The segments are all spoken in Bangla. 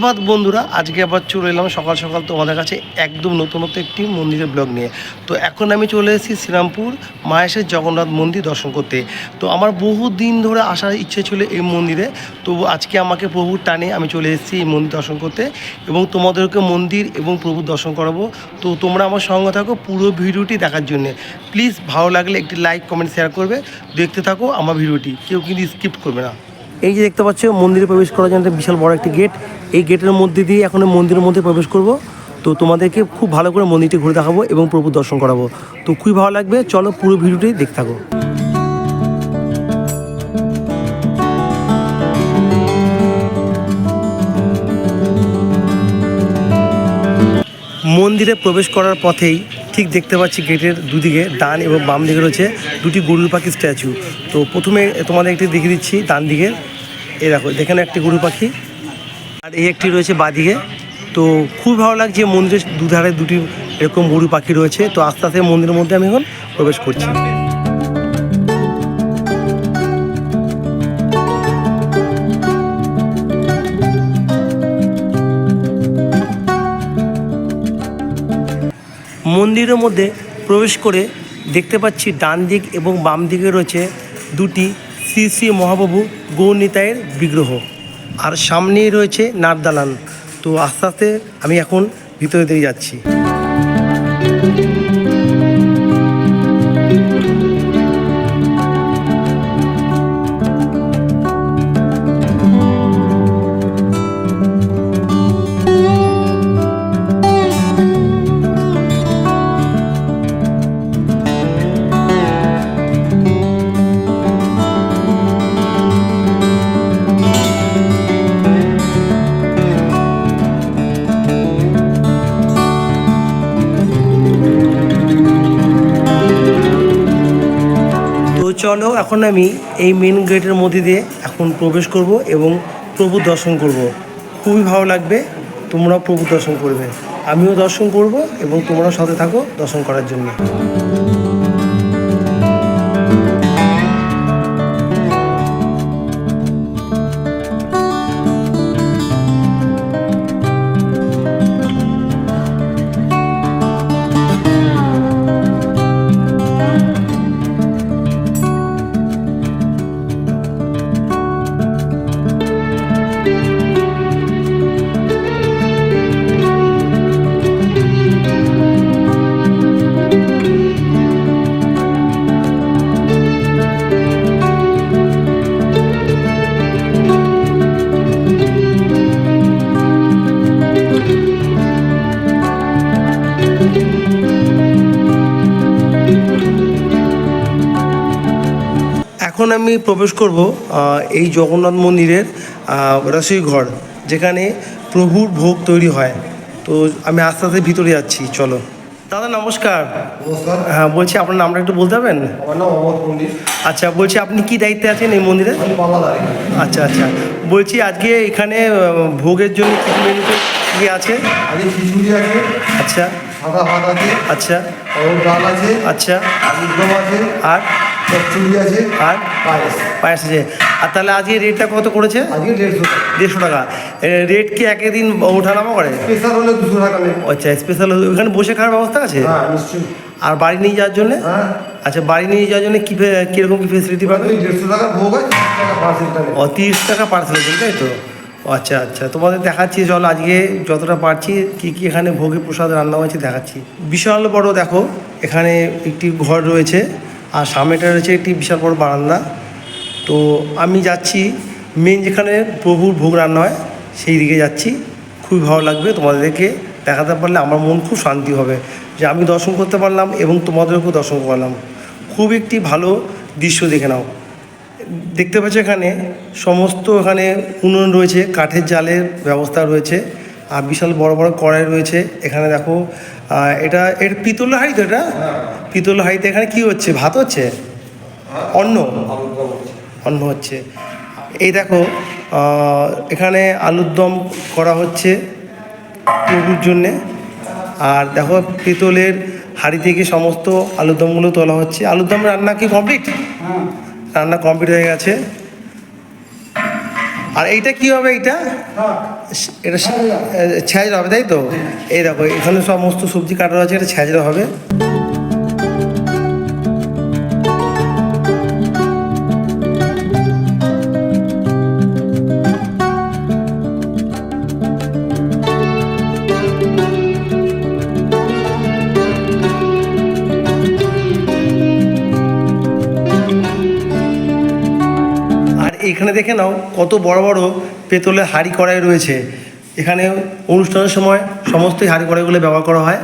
সুপ্রভাত বন্ধুরা, আজকে আবার চলে এলাম সকাল সকাল তোমাদের কাছে একদম নতুনত্ব একটি মন্দিরের ব্লগ নিয়ে। তো এখন আমি চলে এসেছি শ্রীরামপুর মায়েশের জগন্নাথ মন্দির দর্শন করতে। তো আমার বহু দিন ধরে আসার ইচ্ছে ছিল এই মন্দিরে তো আজকে আমাকে প্রভুর টানে আমি চলে এসেছি এই মন্দির দর্শন করতে এবং তোমাদেরকে মন্দির এবং প্রভুর দর্শন করাবো। তো তোমরা আমার সঙ্গে থাকো পুরো ভিডিওটি দেখার জন্য। প্লিজ ভালো লাগলে একটি লাইক, কমেন্ট শেয়ার করবে। দেখতে থাকো আমার ভিডিওটি, কেউ কিন্তু স্কিপ করবে না। এই যে দেখতে পাচ্ছ, মন্দিরে প্রবেশ করার জন্য বিশাল বড় একটি গেট এই গেটের মধ্যে দিয়ে এখন মন্দিরের মধ্যে প্রবেশ করব। তো তোমাদেরকে খুব ভালো করে মন্দিরটি ঘুরে দেখাবো এবং প্রভু দর্শন করাবো। তো খুবই ভালো লাগবে। চলো পুরো ভিডিওটি দেখতে থাকো। মন্দিরে প্রবেশ করার পথেই ঠিক দেখতে পাচ্ছি গেটের দুদিকে ডান এবং বাম দিকে রয়েছে দুটি গরুর পাখি স্ট্যাচু। তো প্রথমে তোমাদের একটি দেখিয়ে দিচ্ছি ডান দিকে। এ দেখো, এখানে একটি গরু পাখি আর এই একটি রয়েছে বাদিকে তো খুব ভালো লাগছে মন্দিরের দুধারে দুটি এরকম গরু পাখি রয়েছে। তো আস্তে আস্তে মন্দিরের মধ্যে আমি এখন প্রবেশ করছি। মন্দিরের মধ্যে প্রবেশ করে দেখতে পাচ্ছি ডান দিক এবং বাম দিকে রয়েছে দুটি শ্রী শ্রী মহাপ্রভু গৌনিতায়ের বিগ্রহ। আর সামনেই রয়েছে নারদালান। তো আস্তে আস্তে আমি এখন ভিতরে দিয়ে যাচ্ছি। চলো এখন আমি এই মেন গেটের মধ্যে দিয়ে এখন প্রবেশ করব এবং প্রভু দর্শন করব। খুবই ভালো লাগবে, তোমরা প্রভু দর্শন করবে। আমিও দর্শন করব এবং তোমরা সাথে থাকো দর্শন করার জন্য। এখন আমি প্রবেশ করব এই জগন্নাথ মন্দিরের আহ, রসই ঘর যেখানে প্রভুর ভোগ তৈরি হয়। তো আমি আস্তে আস্তে ভিতরে যাচ্ছি চলো। দাদা নমস্কার। নমস্কার। হ্যাঁ বলছি আপনার নামটা একটু বলতে পারবেন? আমার নাম অমর পণ্ডিত। আচ্ছা বলছি আপনি কি দায়িত্বে আছেন এই মন্দিরে? আচ্ছা আচ্ছা। বলছি আজকে এখানে ভোগের জন্য কী মেনুতে কী আছে? আজকে খিচুড়ি আছে আচ্ছা। সাদা ভাত আছে আচ্ছা। ডাল আছে আচ্ছা। আছে আর? আছে আর? পায়েস। পায়েস আছে। আর তাহলে আজকে রেটটা কত করেছে? আজকে দেড়শো দেড়শো টাকা। রেট কি একদিন ওঠানামা করে? স্পেশাল হলে দুশো টাকা আচ্ছা স্পেশাল ওখানে বসে খাওয়ার ব্যবস্থা আছে? হ্যাঁ নিশ্চয়ই। আর বাড়ি নিয়ে যাওয়ার জন্য? হ্যাঁ। আচ্ছা বাড়ি নিয়ে যাওয়ার জন্য কী কীরকম কী ফেসিলিটি পাবে? দেড়শো টাকা ভোগ তিরিশ টাকা ও তিরিশ টাকা পার্সেল তাই তো? আচ্ছা আচ্ছা তোমাদের দেখাচ্ছি চল আজকে যতটা পারছি কী কী এখানে ভোগে প্রসাদ রান্না হয়েছে দেখাচ্ছি। বিশাল বড় দেখো এখানে একটি ঘর রয়েছে। আর সামনেটা রয়েছে একটি বিশাল বড় বারান্দা। তো আমি যাচ্ছি মেন যেখানে প্রভুর ভোগ রান্না হয়, সেই দিকে যাচ্ছি। খুবই ভালো লাগবে তোমাদেরকে দেখাতে পারলে, আমার মন খুব শান্তি হবে যে আমি দর্শন করতে পারলাম এবং তোমাদেরকেও দর্শন করলাম। খুব একটি ভালো দৃশ্য দেখে নাও। দেখতে পাচ্ছ এখানে সমস্ত এখানে উনুন রয়েছে, কাঠের জালের ব্যবস্থা রয়েছে, আর বিশাল বড় বড় কড়াই রয়েছে। এখানে দেখো এটা এর পিতলের হাঁড়ি তো এটা? পিতলের হাঁড়িতে এখানে কি হচ্ছে? ভাত হচ্ছে? অন্ন? অন্ন হচ্ছে। এই দেখো এখানে আলুর দম করা হচ্ছে প্রভুর জন্যে। আর দেখো, পিতলের হাঁড়ি থেকে সমস্ত আলুর দমগুলো তোলা হচ্ছে। আলুর দম রান্না কি কমপ্লিট রান্না কমপ্লিট হয়ে গেছে। আর এইটা কি হবে এইটা? এটা ছ্যাঁচড়া হবে, তাই তো? এই দেখো, এখানে সমস্ত সবজি কাটা আছে এটা ছ্যাঁচড়া হবে। এখানে দেখে নাও কত বড় বড় পেতলের হাঁড়ি কড়াই রয়েছে। এখানে অনুষ্ঠানের সময় সমস্তই হাঁড়ি কড়াইগুলো ব্যবহার করা হয়।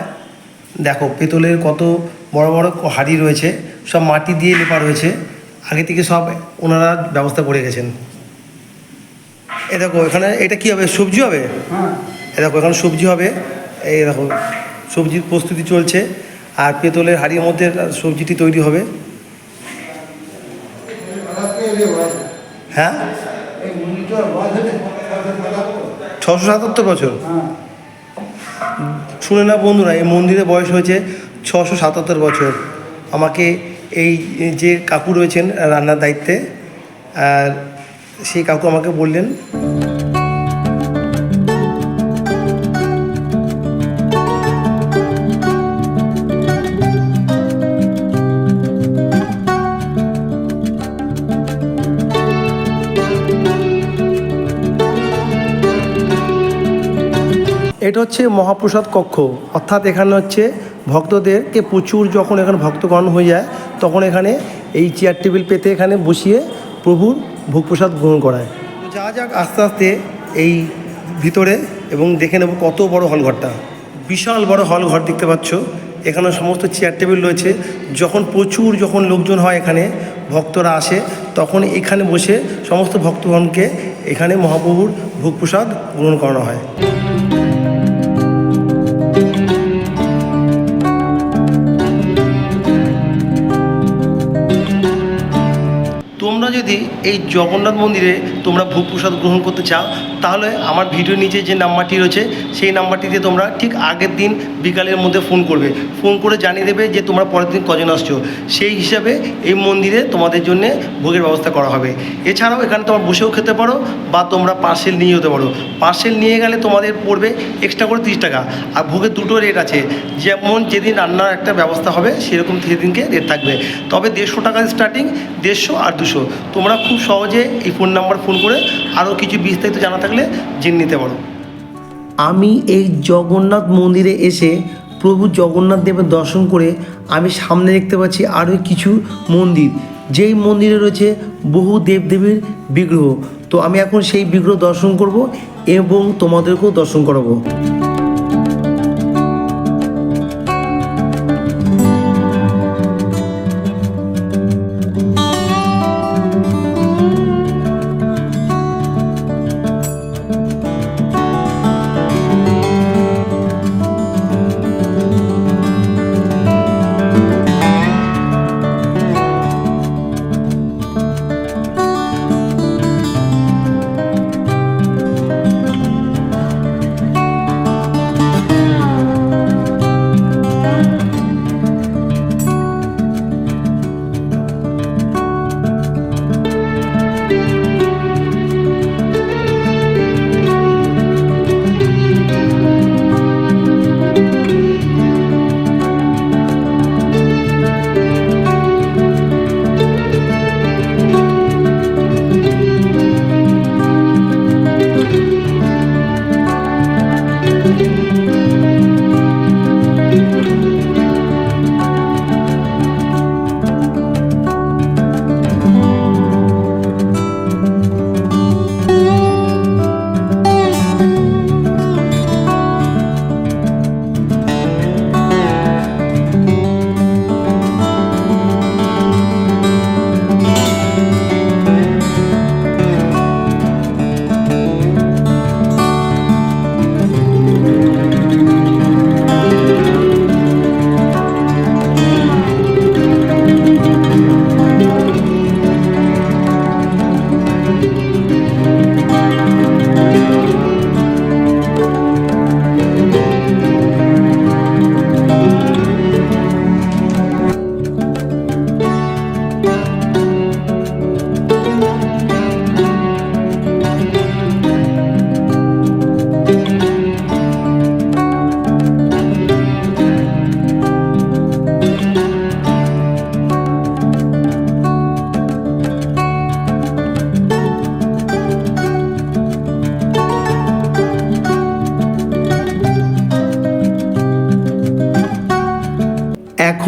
দেখো পেতলের কত বড় বড় হাঁড়ি রয়েছে সব মাটি দিয়ে লেপা রয়েছে। আগে থেকে সব ওনারা ব্যবস্থা করে গেছেন। এ দেখো এখানে এটা কি হবে সবজি হবে? এ দেখো এখানে সবজি হবে এই দেখো সবজির প্রস্তুতি চলছে আর পেতলের হাঁড়ির মধ্যে সবজিটি তৈরি হবে। হ্যাঁ? ছশো সাতাত্তর বছর। শুনে না বন্ধুরা, এই মন্দিরে বয়স হয়েছে ছশো সাতাত্তর বছর। আমাকে এই যে কাকু রয়েছেন রান্নার দায়িত্বে, আর সেই কাকু আমাকে বললেন এটা হচ্ছে মহাপ্রসাদ কক্ষ। অর্থাৎ এখানে হচ্ছে ভক্তদেরকে প্রচুর যখন এখানে ভক্তগণ হয়ে যায়, তখন এখানে এই চেয়ার টেবিল পেতে এখানে বসিয়ে প্রভুর ভোগ প্রসাদ গ্রহণ করায়। যা যাক আস্তে আস্তে এই ভিতরে এবং দেখে নেব কত বড় হলঘরটা বিশাল বড় হল ঘর দেখতে পাচ্ছ। এখানে সমস্ত চেয়ার টেবিল রয়েছে। যখন প্রচুর যখন লোকজন হয় এখানে, ভক্তরা আসে, তখন এখানে বসে সমস্ত ভক্তগণকে এখানে মহাপ্রভুর ভোগ প্রসাদ গ্রহণ করানো হয়। যদি এই জগন্নাথ মন্দিরে তোমরা ভোগ প্রসাদ গ্রহণ করতে চাও তাহলে আমার ভিডিও নিচে যে নাম্বারটি রয়েছে, সেই নাম্বারটিতে তোমরা ঠিক আগের দিন বিকালের মধ্যে ফোন করবে। ফোন করে জানিয়ে দেবে যে তোমরা পরের দিন কজন আসছো। সেই হিসাবে এই মন্দিরে তোমাদের জন্য ভোগের ব্যবস্থা করা হবে। এছাড়াও এখানে তোমরা বসেও খেতে পারো বা তোমরা পার্সেল নিয়ে যেতে পারো। পার্সেল নিয়ে গেলে তোমাদের পড়বে এক্সট্রা করে তিরিশ টাকা। আর ভোগের দুটো রেট আছে। যেমন যেদিন রান্নার একটা ব্যবস্থা হবে, সেরকম সেদিনকে রেট থাকবে। তবে দেড়শো টাকা স্টার্টিং দেড়শো আর দুশো। তোমরা খুব সহজে এই ফোন নাম্বার ফোন করে আরও কিছু বিস্তারিত জানা থাকলে জেনে নিতে পারো। আমি এই জগন্নাথ মন্দিরে এসে প্রভু জগন্নাথ দেবের দর্শন করে আমি সামনে দেখতে পাচ্ছি আরও কিছু মন্দির। যেই মন্দিরে রয়েছে বহু দেবদেবীর বিগ্রহ। তো আমি এখন সেই বিগ্রহ দর্শন করব এবং তোমাদেরকেও দর্শন করাবো।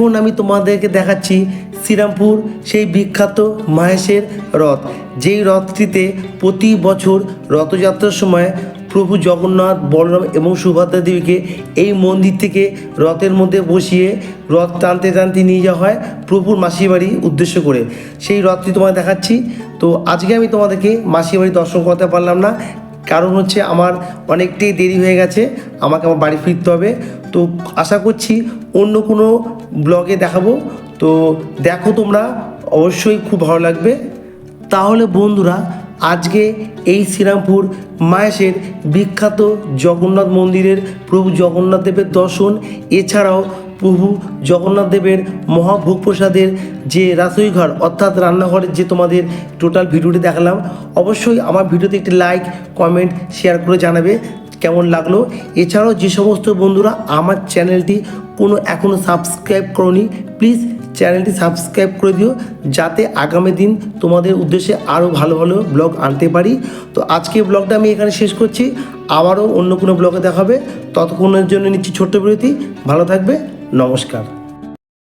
এখন আমি তোমাদেরকে দেখাচ্ছি শ্রীরামপুর, সেই বিখ্যাত মহেশের রথ। যেই রথটিতে প্রতি বছর রথযাত্রার সময় প্রভু জগন্নাথ, বলরাম এবং সুভদ্রা দেবীকে এই মন্দির থেকে রথের মধ্যে বসিয়ে রথ টানতে টানতে নিয়ে যাওয়া হয় প্রভুর মাসির বাড়ি উদ্দেশ্য করে। সেই রথটি তোমায় দেখাচ্ছি। তো আজকে আমি তোমাদেরকে মাসির বাড়ি দর্শন করতে পারলাম না। কারণ হচ্ছে আমার অনেকটাই দেরি হয়ে গেছে, আমাকে আমার বাড়ি ফিরতে হবে। তো আশা করছি অন্য কোনো ব্লগে দেখাবো। তো দেখো তোমরা, অবশ্যই খুব ভালো লাগবে। তাহলে বন্ধুরা, আজকে এই শ্রীরামপুর মায়েশের বিখ্যাত জগন্নাথ মন্দিরের প্রভু জগন্নাথ দেবের দর্শন, এছাড়াও প্রভু জগন্নাথ দেবের মহাভোগ প্রসাদের যে রাসই ঘর, অর্থাৎ রান্নাঘরের যে তোমাদের টোটাল ভিডিওটি দেখালাম, অবশ্যই আমার ভিডিওতে একটি লাইক কমেন্ট শেয়ার করে জানাবে কেমন লাগল। এছাড়াও যে সমস্ত বন্ধুরা আমার চ্যানেলটি কোনো এখনও সাবস্ক্রাইব করনি প্লিজ চ্যানেলটি সাবস্ক্রাইব করে দিও, যাতে আগামী দিন তোমাদের উদ্দেশ্যে আরও ভালো ভালো ব্লগ আনতে পারি। তো আজকে ব্লগটা আমি এখানে শেষ করছি। আবারও অন্য কোনো ব্লগে দেখাবে ততক্ষণের জন্য নিচ্ছি ছোট্ট বিরতি। ভালো থাকবে। নমস্কার।